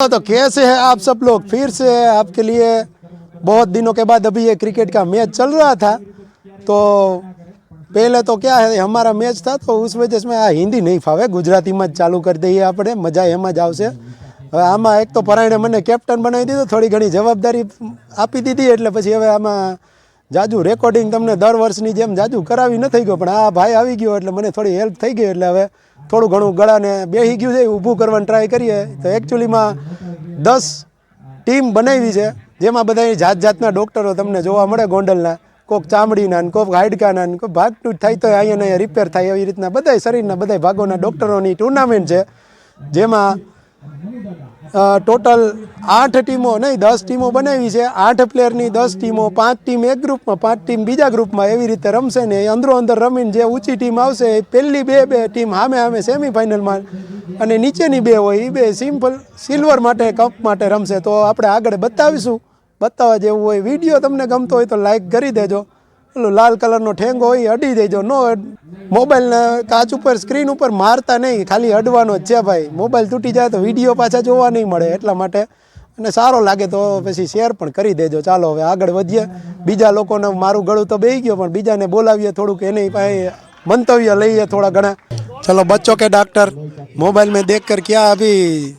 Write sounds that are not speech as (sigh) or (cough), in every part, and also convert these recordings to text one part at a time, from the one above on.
तो कैसे हैं आप सब लोग फिर से आपके लिए बहुत दिनों के बाद अभी ये क्रिकेट का मैच चल रहा था तो पहले तो क्या है हमारा मैच था तो उस वजह से આ હિન્દી નહીં ફાવે ગુજરાતીમાં જ ચાલુ કરી દઈએ આપણે મજા એમાં જ આવશે હવે આમાં એક તો પરાયણે મને કેપ્ટન બનાવી દીધો થોડી ઘણી જવાબદારી આપી દીધી એટલે પછી હવે આમાં જાજુ રેકોર્ડિંગ તમને દર વર્ષની જેમ જાજુ કરાવી ન થઈ ગયો, પણ આ ભાઈ આવી ગયો એટલે મને થોડી હેલ્પ થઈ ગઈ એટલે હવે થોડું ઘણું ગળાને બેસી ગયું છે, ઊભું કરવાની ટ્રાય કરીએ. તો એકચ્યુઅલીમાં દસ ટીમ બનાવી છે, જેમાં બધા જાત જાતના ડૉક્ટરો તમને જોવા મળે ગોંડલના. કોક ચામડીના ને કોક હાડકાના ને કોઈ ભાગતું જ થાય તો અહીંયા અહીંયા રિપેર થાય એવી રીતના બધા શરીરના બધા ભાગોના ડૉક્ટરોની ટુર્નામેન્ટ છે, જેમાં ટોટલ આઠ ટીમો નહીં, દસ ટીમો બનાવી છે. આઠ પ્લેયરની દસ ટીમો, પાંચ ટીમ એક ગ્રુપમાં, પાંચ ટીમ બીજા ગ્રુપમાં એવી રીતે રમશે ને એ અંદરો અંદર રમીને જે ઊંચી ટીમ આવશે, એ પહેલી બે બે ટીમ સામે સામે સેમિફાઇનલમાં અને નીચેની બે હોય એ બે સિમ્પલ સિલ્વર માટે, કપ માટે રમશે. તો આપણે આગળ બતાવીશું. બતાવવા જેવું હોય, વીડિયો તમને ગમતો હોય તો લાઈક કરી દેજો. પેલો લાલ કલરનો ઠેંગો હોય અડી દેજો. નો મોબાઈલના કાચ ઉપર, સ્ક્રીન ઉપર મારતા નહીં. ખાલી અડવાનો જ છે ભાઈ. મોબાઈલ તૂટી જાય તો વીડિયો પાછા જોવા નહીં મળે એટલા માટે. અને સારો લાગે તો પછી શેર પણ કરી દેજો. ચાલો, હવે આગળ વધીએ. બીજા લોકોને મારું ગળું તો બેહી ગયો, પણ બીજાને બોલાવીએ થોડુંક. એની પાસે મંતવ્ય લઈએ થોડા ઘણા. ચલો, બચ્ચો કે ડાક્ટર મોબાઈલ મેં દેખ કર ક્યાં અભી?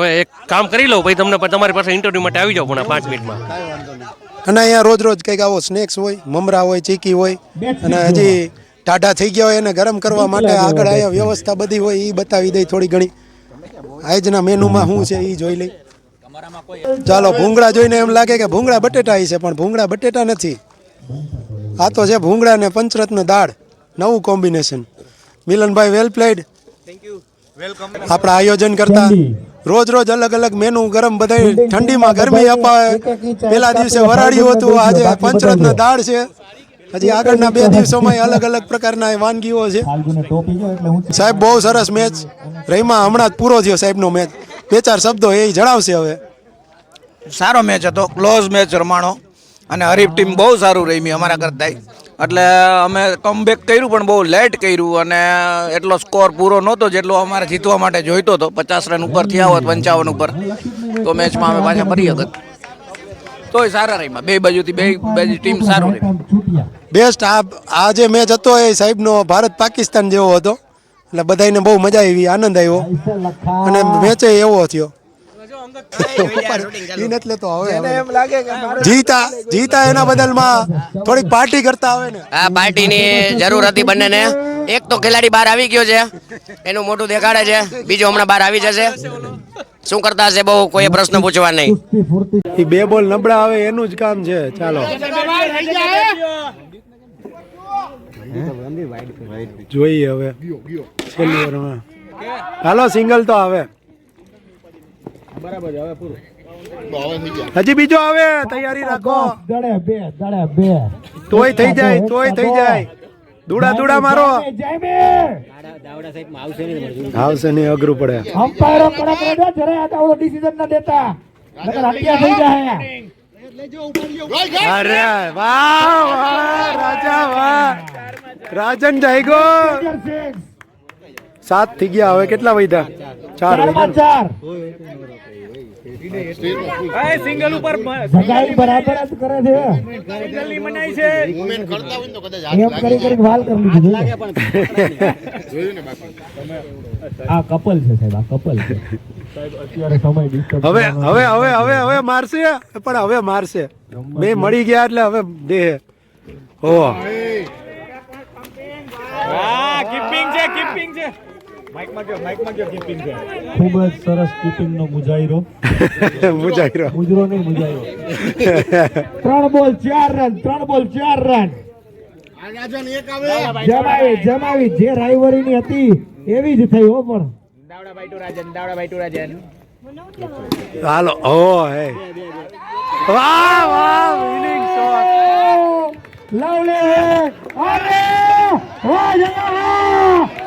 ઓએ એક કામ કરી લો ભાઈ તમને તમારી પાસે ઇન્ટરવ્યૂ માટે આવી જાઓ પણ પાંચ મિનિટમાં. અને અહીંયા રોજ રોજ કંઈક આવો સ્નેક્સ હોય મમરા હોય ચીકી હોય અને હજી ટાઢા થઈ ગયા હોય એને ગરમ કરવા માટે આગળ અહીંયા વ્યવસ્થા બધી હોય એ બતાવી દઈ થોડી ઘણી. આજના મેનુમાં શું છે એ જોઈ લઈ. ચાલો ભૂંગળા જોઈને એમ લાગે કે ભૂંગળા બટેટા છે પણ ભૂંગળા બટેટા નથી. આ તો છે ભૂંગળા ને પંચરત્ન દાળ. નવું કોમ્બિનેશન. મિલનભાઈ વેલ પ્લેડ આપણા આયોજન કરતા રોજ રોજ અલગ અલગ મેનુ ગરમ બધા ઠંડીમાં ગરમી અપાવે પેલા દિવસે વરાળ્યું હતું આજે પંચરત્ન દાળ છે. હજી આગળના બે દિવસોમાં અલગ અલગ પ્રકારના વાનગીઓ છે. સાહેબ બહુ સરસ મેચ રહીમાં હમણાં જ પૂરો થયો સાહેબનો મેચ બે ચાર શબ્દો એ જણાવશે હવે. સારો મેચ હતો ક્લોઝ મેચ રમાણો. અને હરીફ ટીમ બહુ સારું રમી અમારા કરતાં એટલે અમે કમબેક કર્યું પણ બહુ લેટ કર્યું અને એટલો સ્કોર પૂરો નહોતો જેટલો અમારે જીતવા માટે જોઈતો હતો. પચાસ રન ઉપર થયા હોત, પંચાવન ઉપર, તો મેચમાં અમે પાછા ફરી વખત તોય સારા રહીમાં બે બાજુથી બે, બાજુ ટીમ સારું રહી બેસ્ટ આ આ જે મેચ હતો એ સાહેબનો ભારત પાકિસ્તાન જેવો હતો. એટલે બધાને બહુ મજા આવી, આનંદ આવ્યો. અને મેચે એવો થયો. નથી લેતો હવે કે જીતા જીતા એના બદલમાં થોડીક પાર્ટી કરતા આવે ને. આ પાર્ટીની જરૂર હતી બંનેને. એક તો ખેલાડી બહાર આવી ગયો છે. એનું મોટું દેખાડે છે. બીજો હમણાં બહાર આવી જશે. શું કરતા હશે બહુ? કોઈ પ્રશ્ન પૂછવા નહીં. એ બે બોલ નબળા આવે એનું જ કામ છે. ચાલો. જોઈએ હવે. છેલ્લી હાલો સિંગલ તો આવે. હજી બીજો આવે તૈયારી રાખો. તોય થઈ જાય તોય થઈ જાય. દુડા દુડા મારો. આવશે નહીં અઘરું પડે. અમ્પાયરો કડક રહેજો જરા આ ઓલો ડિસિઝન ના દેતા. નકર હત્યા થઈ જાય. અરે વાહ વાહ રાજા વાહ. રાજન જાયગો સાત થઈ ગયા હવે કેટલા વધ્યા? ચાર ચાર જગાઈ બરાબર જ કરે છે. એમ કરી કરી વાલ કરી લીધું આ કપલ છે સાહેબ આ કપલ છે. અત્યારે સમય disturb હવે હવે હવે હવે હવે મારશે પણ હવે મારશે. બે મળી ગયા એટલે હવે દેહ. ઓ ખૂબ જ સરસ કીપિંગ નો મુજાયરો મુજાહિરો. મુજરો નહીં મુજાયરો ત્રણ બોલ ચાર રન ત્રણ બોલ ચાર રન. જમાવી જમાવી. જે રાઈવરી ની હતી એવી જ થઈ હો પણ. હાલો ઓ હે. વાહ વાહ વિનિંગ શોટ લવલી અરે વાહ જગા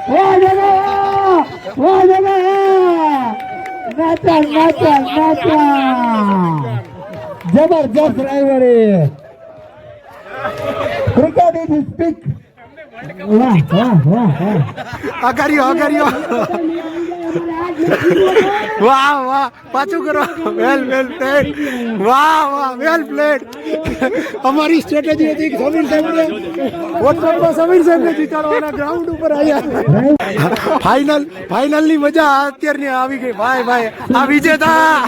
ઓ જગા વાહ જગા નાચા નાચા નાચા જબરજસ્ત રાઈવરી ક્રિકેટ ઇઝ સ્પીક. વાહ વાહ વાહ વાહ. આગારીઓ અમારે આ (laughs) વાહ વાહ. પાછું કરો. વેલ વેલ પ્લેડ વાહ વાહ. વેલ પ્લેડ અમારી સ્ટ્રેટેજી હતી કે સમીર સાહેબને વોટ્સઅપમાં સમીર સાહેબને જીતાડવાના ગ્રાઉન્ડ ઉપર આવ્યા ફાઇનલ ફાઇનલની મજા અત્યારની આવી ગઈ. ભાઈ ભાઈ, આ વિજેતા.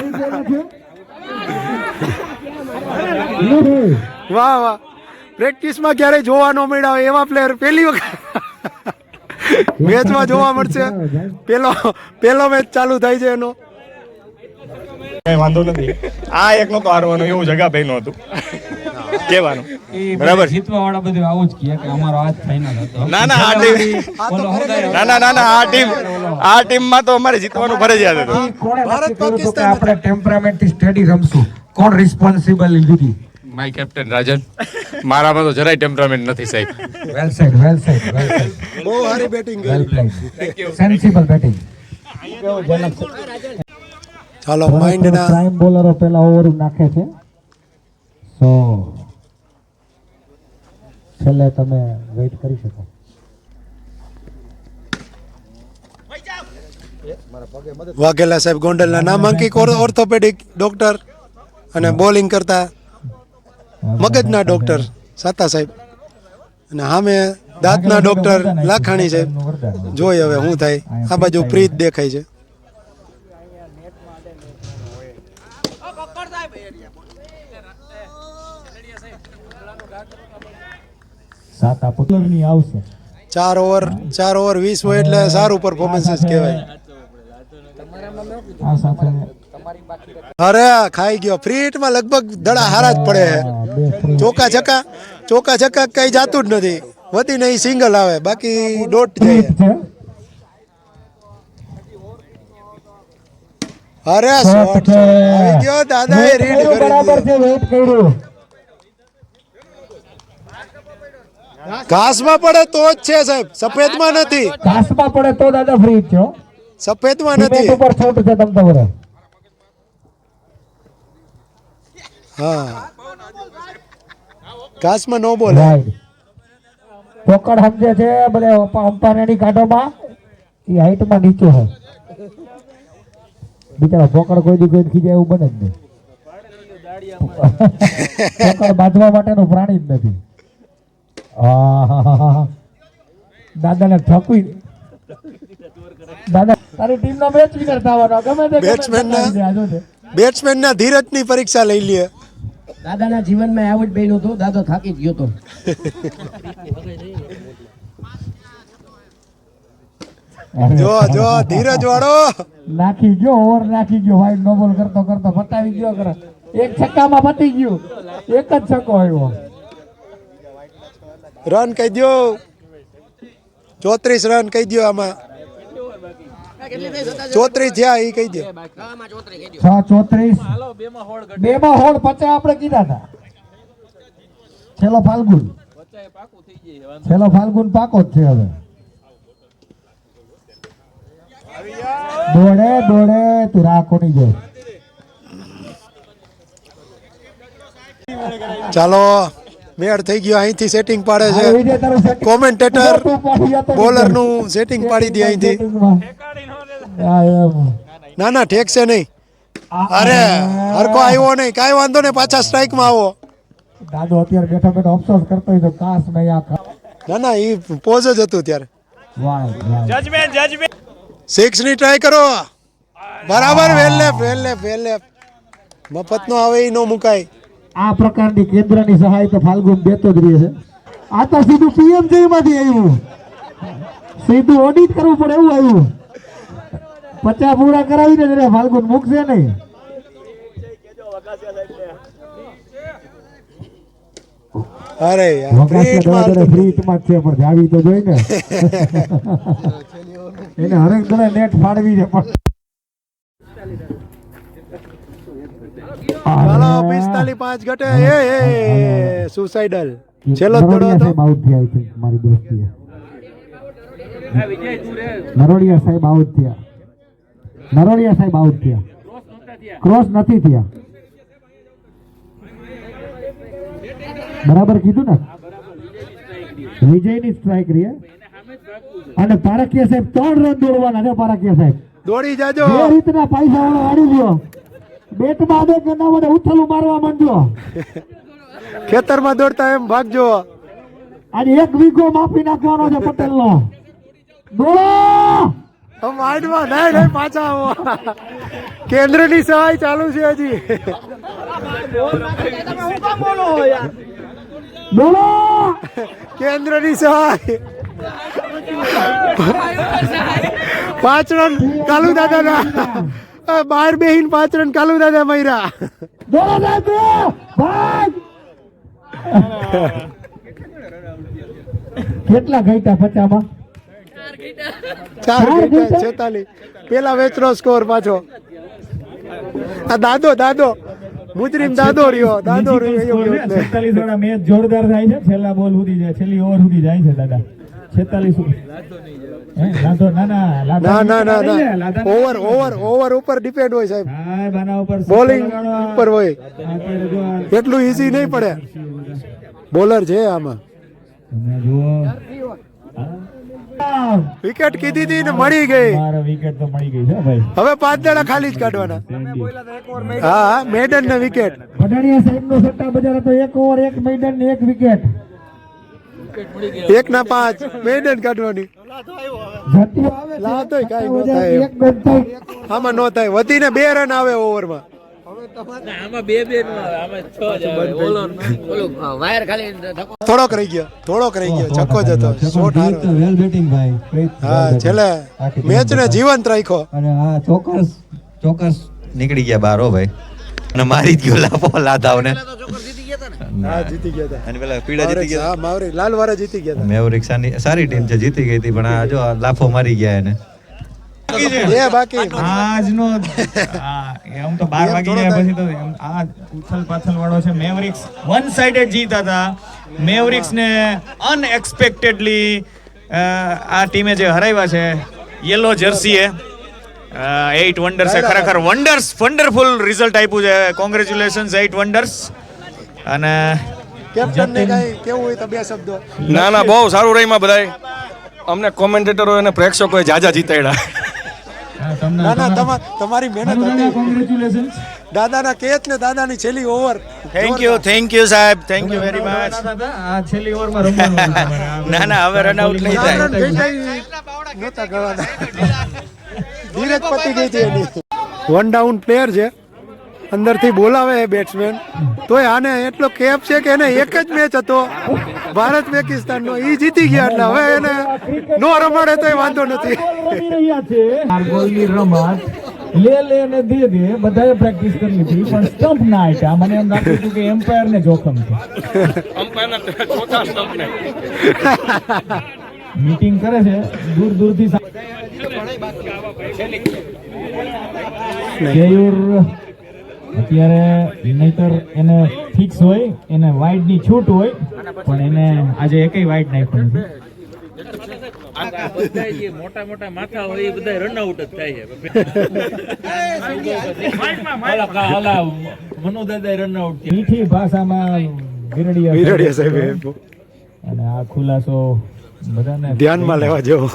વાહ વાહ. પ્રેક્ટિસમાં ક્યારેય જોવા ન મળ્યા એવા પ્લેયર પહેલી વખત. મેચમાં જોવા મળશે. પેલો પેલો મેચ ચાલુ થાય છે એનો. કઈ વાંધો નથી. આ એકનો તો હારવાનો એવું જગા ભાઈ નું હતું કહેવાનું બરાબર જીતવા વાળા બધું આવું જ કહે કે અમારો આજ ફાઇનલ હતો. ના ના આ ટીમ ના ના ના ના આ ટીમ આ ટીમમાં તો અમારે જીતવાનું ફરજિયાત હતું. કોણે ભારત પાકિસ્તાન આપણે ટેમ્પરામેન્ટથી સ્ટેડી રમશું? કોણ રિસ્પોન્સિબલ લીધી? માય કેપ્ટન રાજન મારામાં તો જરાય ટેમ્પરામેન્ટ નથી સાહેબ. Well side well side well side બહુ સારી batting well played sensible batting ચાલો માઇન્ડના પ્રાઇમ બોલરો પહેલા ઓવર નાખે છે. સો છેલ્લે તમે વેઇટ કરી શકો. વાઘેલા સાહેબ ગોંડલના નામાંકિત ઓર- ઓર્થોપેડિક ડોક્ટર અને બોલિંગ કરતા મગજના ડૉક્ટર સાતા સાહેબ. અને સામે દાંતના ડોક્ટર લાખાણી સાહેબ જોઈ હવે શું થાય. આ બાજુ પ્રીત દેખાય છે. ચાર ઓવર ચાર ઓવર વીસ હોય એટલે સારું પરફોર્મન્સ જ કહેવાય. અરે ખાઈ ગયો. ફ્રી હિટમાં લગભગ દડા હારા જ પડે છે બે free. ચોકા છક્કા ચોકા છક્કા કઈ જાતું જ નથી. વધી નહીં સિંગલ આવે. બાકી ડોટ જાય. છે અરે શોટ શોટ છે. આવી ગયો દાદાએ રીડ કરી બરાબર દીધો. છે વેઇટ કર્યું. ઘાસમાં પડે તો જ છે સાહેબ. સફેદમાં નથી. ઘાસમાં પડે તો દાદા ફ્રી છો. સફેદમાં વિકેટ નથી. ઉપર છૂટ છે તમ તમારે હા. ઘાસમાં નો બોલે. પોકડ સમજે છે બધે અંપાનેની કાંટોમાં એ હાઈટમાં નીચો હોય. બિચારા પોકડ કોઈ દી કોઈ ખીજાય એવું બને જ નહીં. પોકડ બાંધવા માટેનું પ્રાણી જ નથી. દાદાને ઠકવી. દાદા તારી ટીમનો મેચ વિનર થવાનો. ગમે તે બેટ્સમેનના ના-. બેટ્સમેનના ધીરજની પરીક્ષા લઈ લઈએ દાદાના જીવનમાં આવડ જ બન્યું દાદો થાકી ગયો હતો જો જો ધીરજ વાળો. નાખી ગયો ઓવર નાખી ગયો વાઇડ નોબલ કરતો કરતો પતાવી ગયો કરે. એક છક્કામાં પતી ગયું. એક જ છક્કો આવ્યો. રન કહી દો ચોત્રીસ રન કહી દો આમાં. ચોત્રીસ થયા એ કહી દો. આમાં ચોતરી કહી છ ચોત્રીસ. બે માં હોળ પચાસ આપણે કીધા હતા છેલ્લો ફાલ્ગુન. છેલ્લો ફાલ્ગુન પાકો જ છે હવે. દોડે દોડે તું રાખો નહીં જાય? ચાલો. મેળ થઈ ગયો અહીંથી સેટિંગ પાડે છે. કોમેન્ટેટર બોલરનું સેટિંગ પાડી દે અહીંથી. ના ના ઠેક છે નહીં અરે હરકો આવ્યો નહીં. કાંઈ વાંધો નહીં પાછા સ્ટ્રાઇકમાં આવો. દાદો અત્યારે બેઠો બેઠો અફસોસ કરતો હોય તો કાશ મેં આ ના ના એ પોઝ જ હતું ત્યારે. જજમેન્ટ જજમેન્ટ સિક્સની ટ્રાય કરો. બરાબર well left well left well left મફત નો આવે એ નો મુકાય. આ પ્રકારની કેન્દ્રની સહાય તો ફાલ્ગુન દેતો જ રહે છે. આ તો સીધું પીએમજી માંથી આવ્યું. સીધું ઓડિટ કરવું પડે એવું આવ્યું. પચાસ પૂરા કરાવીને જ ફાલ્ગુન મૂકશે નહીં. અરે છે પણ જાવી તો જોઈ ને. (laughs) એને હરેક દડે નેટ ફાડવી છે પણ. ચાલો પિસ્તાલીસ પાંચ ઘટે. એ એ સુસાઇડલ છેલ્લો દડો હતો. આઉટ થયા છે મારી દોસ્તી નરોડિયા સાહેબ આઉટ થયા. નરોડિયા સાહેબ આઉટ થયા. ક્રોસ નથી થયા. બરાબર કીધું ને? વિજયની સ્ટ્રાઇક રહી? અને પારકીય સાહેબ ત્રણ રન દોડવાના છે પારકીય સાહેબ. દોડી જાજો. એ રીતના પૈસા વાળો વાળી લ્યો બેટમાં દે કે ના મને ઉથલું મારવા માંડજો. ખેતરમાં દોડતા એમ ભાગજો. આજે એક વીઘો માપી નાખવાનો છે પટેલ નો દોડો આમ નહીં નહીં પાછા આવો. કેન્દ્રની સહાય ચાલુ છે હજી. દોડો કેન્દ્રની સહાય. પાંચ રન કાલુ દાદા બહાર બેહીન પાંચ રન કાલુ દાદા મૈરા બોલો દાદા ભાગ કેટલા ઘટ્યા પચામાં? ચાર વિકેટ છેતાલીસ પેલા વેચનો સ્કોર પાછો. આ દાદો દાદો. મુજરીમ દાદો રહ્યો દાદો રહ્યો છેતાલીસ વાળા મેચ જોરદાર થાય છે છેલ્લા બોલ સુધી જાય છેલ્લી ઓવર સુધી જાય છે દાદા. છેતાલીસ ના ના ના ના ના ના. ઓવર ઓવર ઓવર ઉપર ડિપેન્ડ હોય સાહેબ. હા બાના ઉપર બોલિંગ ઉપર હોય. એટલું ઈઝી નહીં પડે. બોલર છે આમાં. તમે જુઓ. વિકેટ કીધી હતી ને મળી ગઈ. વિકેટ તો મળી ગઈ છે ભાઈ. હવે પાંચ દડા ખાલી જ કાઢવાના. હા હા મેડન ને વિકેટ પઢાણીયા સાહેબ નો સટ્ટા બજાર હતો એક ઓવર એક મેડન ને એક વિકેટ એક ના પાંચ મેડન કાઢવાની લાતો કાંઈ ન થાય એક ગન થાય આમાં નો થાય વધીને બે રન આવે ઓવરમાં થોડોક રહી ગયો થોડોક રહી ગયો છક્કો જ હતો શોટ હારો વેલ બેટિંગ ભાઈ હા છેલ્લે મેચ ને જીવંત રાખ્યો અને હા ચોક્કસ ચોક્કસ નીકળી ગયા બારો ભાઈ અને મારી જ ગયો લાફો લાદાવને હા જીતી ગયા હતા અને પેલા પીડા જીતી ગયા? હા માવરી. લાલ જીતી ગયા હતા મેં સારી ટીમ છે જીતી ગઈ હતી પણ આ જો લાફો મારી ગયા એને. (laughs) એ બાકી. આજનો એમ તો બાર એમ વાગી થોડો પછી તો આ ઉથલ પાથલ વાળો છે. મેવરિક્સ વન સાઇડેડ જીત હતા મેવરિક્સ ને અનએક્સપેક્ટેડલી આ ટીમે જે હરાવ્યા છે યલો જર્સી એઇટ વન્ડર્સ ખરેખર વન્ડર્સ વન્ડરફુલ રિઝલ્ટ આપ્યું છે. કોંગ્રેચ્યુલેશન્સ એઇટ વન્ડર્સ અને કેપ્ટનને કઈ કેવું હોય તો બે શબ્દો? ના ના બહુ સારું રહીમાં બધાય. અમને કોમેન્ટેટરો અને પ્રેક્ષકોએ જાજા જીતાડ્યા. ના ના તમા- તમારી મહેનત હતી. કોંગ્રેચ્યુલેશન્સ દાદાના કેચ ને દાદાની છેલ્લી over thank you thank you સાહેબ. થેન્ક યુ વેરી મચ આ છેલ્લી ઓવરમાં રમવાનું (laughs) ના ના હવે રન આઉટ નહીં થાય. નહોતા ગવાના. (laughs) ધીરજ પતી ગઈ હતી એની. વન ડાઉન પ્લેયર છે. અંદરથી બોલાવે બેટ્સમેન તોય આને એટલો કેપ છે કે એને એક જ મેચ હતો. ભારત પાકિસ્તાનનો. એ જીતી ગયા એટલે હવે એને નો રમાડે તોય વાંધો નથી. લે લે ને દે દે. બધાએ પ્રેક્ટિસ કરી લીધી. પણ સ્ટમ્પ ના આટ્યા મને એમ લાગતું હતું કે એમ્પાયર ને જોખમ છે. મીટિંગ કરે છે. દૂર દૂરથી થી કેયુર અત્યારે નહીતર એને ફિક્સ હોય એને વાઇડની છૂટ હોય પણ એને આજે એકેય વાઇડ નાખ્યું નથી. મીઠી ભાષામાં વીરડિયા સાહેબ. અને આ ખુલાસો બધાને ધ્યાનમાં લેવા જેવો.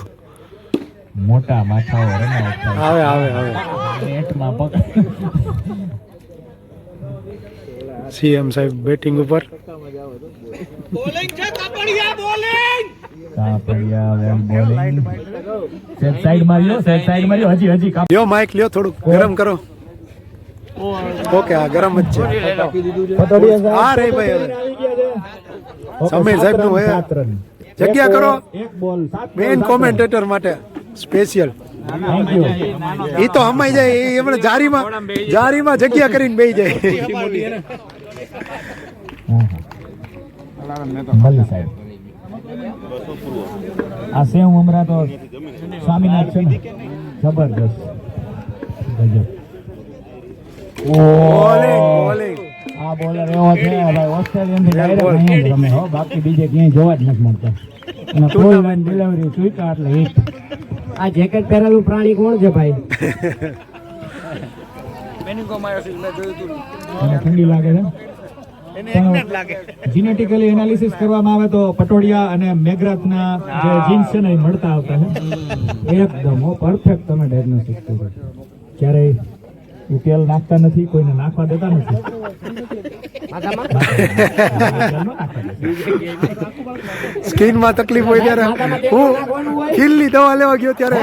મોટા માથાઓ રન આઉટ આવે આવે આવે. નેટમાં પકડ સીએમ સાહેબ બેટિંગ ઉપર. Kapadia well bowling! Set side માર્યો સેટ સાઈડ માર્યો હજી હજી કાપ. લ્યો માઇક લ્યો થોડુંક ગરમ કરો. ઓકે આ ગરમ જ છે. હા રે ભાઈ હવે. સમીર સાહેબનું હોય. જગ્યા કરો. એક બોલ મેઇન કોમેન્ટેટર માટે સ્પેશિયલ એ તો હમાઈ જાય એમણે જારીમાં જારીમાં જગ્યા કરીને બેસી જાય. ભલે સાહેબ. આ સેવ હમણાં તો સ્વામીનાથ છે ને? જબરદસ્ત ગજબ. આ બોલર એવો છે ભાઈ ઓસ્ટ્રેલિયનથી ડાયરેક્ટ અહીંયા રમે હો. બાકી બીજે ક્યાંય જોવા જ નથી મળતા. અને ફૂલ લાઈન ડિલિવરી સ્વીકાર એટલે હિટ આ જેકેટ પહેરેલું પ્રાણી કોણ છે ભાઈ? ઠંડી લાગે છે. જીનેટિકલી એનાલિસિસ કરવામાં આવે તો પટોડિયા અને મેઘરાજના જે જીન્સ છે ને એ મળતા આવતા છે એકદમ પરફેક્ટ તમે ડાયગ્નોસ્ટિક કરો ક્યારેય ઉકેલ નાખતા નથી કોઈને નાખવા દેતા નથી. સ્કિનમાં તકલીફ હોય ત્યારે હું ખીલની દવા લેવા ગયો ત્યારે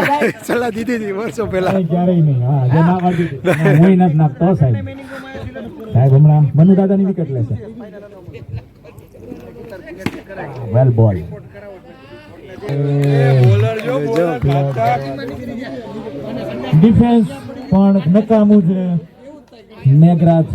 સલાહ દીધી હતી વર્ષો પહેલા. ક્યારેય નહીં હા જે નાખવા દીધી હું નથી નાખતો સાહેબ. સાહેબ હમણાં મનુ દાદાની વિકેટ લેશે વેલ બોલ ડિફેન્સ પણ નકામું છે. મેઘરાજ